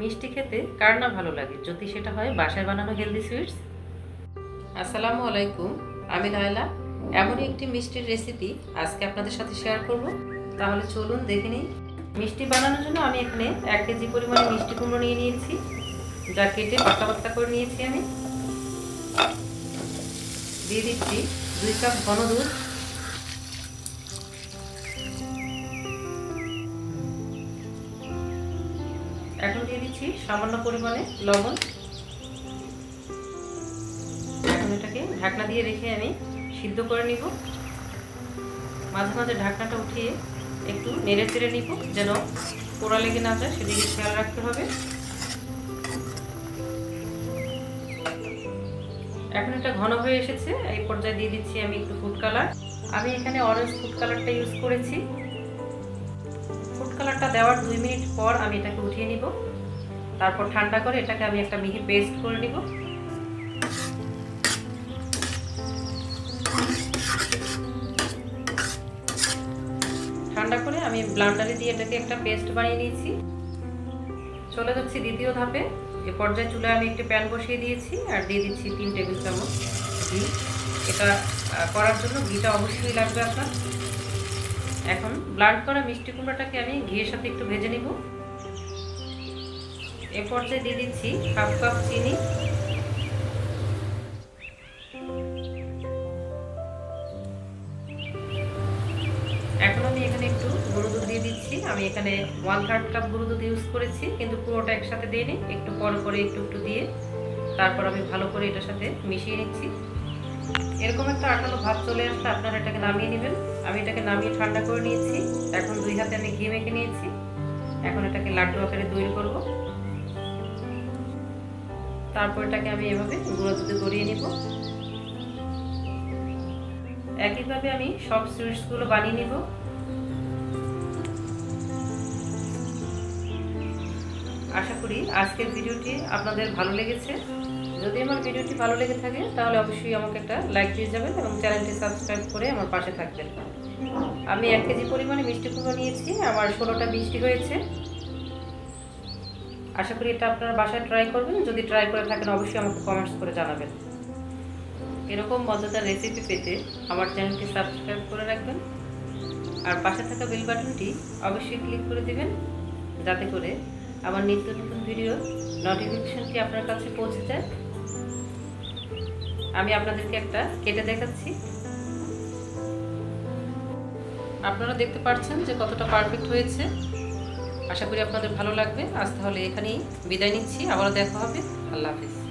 মিষ্টি খেতে কার না ভালো লাগে? যদি সেটা হয় বাসায় বানানো হেলদি সুইটস আসসালামু আলাইকুম আমি নয়লা এমনই একটি মিষ্টির রেসিপি আজকে আপনাদের সাথে শেয়ার করব। তাহলে চলুন দেখে নিই। মিষ্টি বানানোর জন্য আমি এখানে এক কেজি পরিমাণে মিষ্টি কুমড়ো নিয়ে নিয়েছি। যা কেটে পাতলা পাতলা করে নিয়েছি আমি। দিয়ে দিচ্ছি দুই কাপ ঘন দুধ। এখন দিয়ে দিচ্ছি সামান্য পরিমাণে লবণ। এখন এটাকে ঢাকনা দিয়ে রেখে আমি সিদ্ধ করে নিব। মাঝে মাঝে ঢাকনাটা উঠিয়ে একটু নেড়ে চেড়ে নিব, যেন পোড়া লেগে না যায়, সেদিকে খেয়াল রাখতে হবে। এখন এটা ঘন হয়ে এসেছে, এই পর্যায়ে দিয়ে দিচ্ছি আমি একটু ফুড কালার আমি এখানে অরেঞ্জ ফুড কালারটা ইউজ করেছি। দেওয়ার দুই মিনিট পর আমি এটাকে উঠিয়ে নিব। তারপর ঠান্ডা করে এটাকে আমি একটা মিহি পেস্ট করে নিব। ঠান্ডা করে আমি ব্লান্ডারে দিয়ে এটাকে একটা পেস্ট বানিয়ে নিয়েছি। চলে যাচ্ছি দ্বিতীয় ধাপে। এ পর্যায়ে চুলায় আমি একটি প্যান বসিয়ে দিয়েছি আর দিয়ে দিচ্ছি তিন টেবিল চামচ ঘি। এটা করার জন্য ঘিটা অবশ্যই লাগবে আপনার। এখন ব্লান্ড করা মিষ্টি কুমড়াটাকে আমি ঘিয়ের সাথে একটু ভেজে নিব। এ পর্যায়ে দিয়ে দিচ্ছি হাফ কাপ চিনি। এখন আমি এখানে একটু গরু দুধ দিয়ে দিচ্ছি। আমি এখানে ওয়ান থার্ড কাপ গরু দুধ ইউজ করেছি, কিন্তু পুরোটা একসাথে দিয়ে নিই একটু পরে পরে একটু একটু দিয়ে তারপর আমি ভালো করে এটার সাথে মিশিয়ে নিচ্ছি। এরকম একটা আটালো ভাব চলে আসলে আপনারা এটাকে নামিয়ে নেবেন। আমি এটাকে নামিয়ে ঠান্ডা করে নিয়েছি। এখন দুই হাতে আমি ঘি মেখে নিয়েছি। এখন এটাকে লাড্ডু আকারে তৈরি করব। তারপর এটাকে আমি এভাবে গুঁড়ো দুধে গড়িয়ে নিব। একইভাবে আমি সব সুইটসগুলো বানিয়ে নিব। আশা করি আজকের ভিডিওটি আপনাদের ভালো লেগেছে। যদি আমার ভিডিওটি ভালো লেগে থাকে, তাহলে অবশ্যই আমাকে একটা লাইক দিয়ে যাবেন এবং চ্যানেলটি সাবস্ক্রাইব করে আমার পাশে থাকবেন। আমি এক কেজি পরিমাণে মিষ্টি কুমড়ো নিয়েছি, আমার ষোলোটা মিষ্টি হয়েছে। আশা করি এটা আপনারা বাসায় ট্রাই করবেন, যদি ট্রাই করে থাকেন, অবশ্যই আমাকে কমেন্টস করে জানাবেন। এরকম মজাদার রেসিপি পেতে আমার চ্যানেলটি সাবস্ক্রাইব করে রাখবেন। আর পাশে থাকা বেল বাটনটি অবশ্যই ক্লিক করে দেবেন, যাতে করে আমার নিত্য নতুন ভিডিও নোটিফিকেশনটি আপনার কাছে পৌঁছে যায়। আমি আপনাদেরকে একটা কেটে দেখাচ্ছি। আপনারা দেখতে পাচ্ছেন যে কতটা পারফেক্ট হয়েছে। আশা করি আপনাদের ভালো লাগবে। আজ তাহলে এখানেই বিদায় নিচ্ছি। আবারও দেখা হবে। আল্লাহ হাফিজ।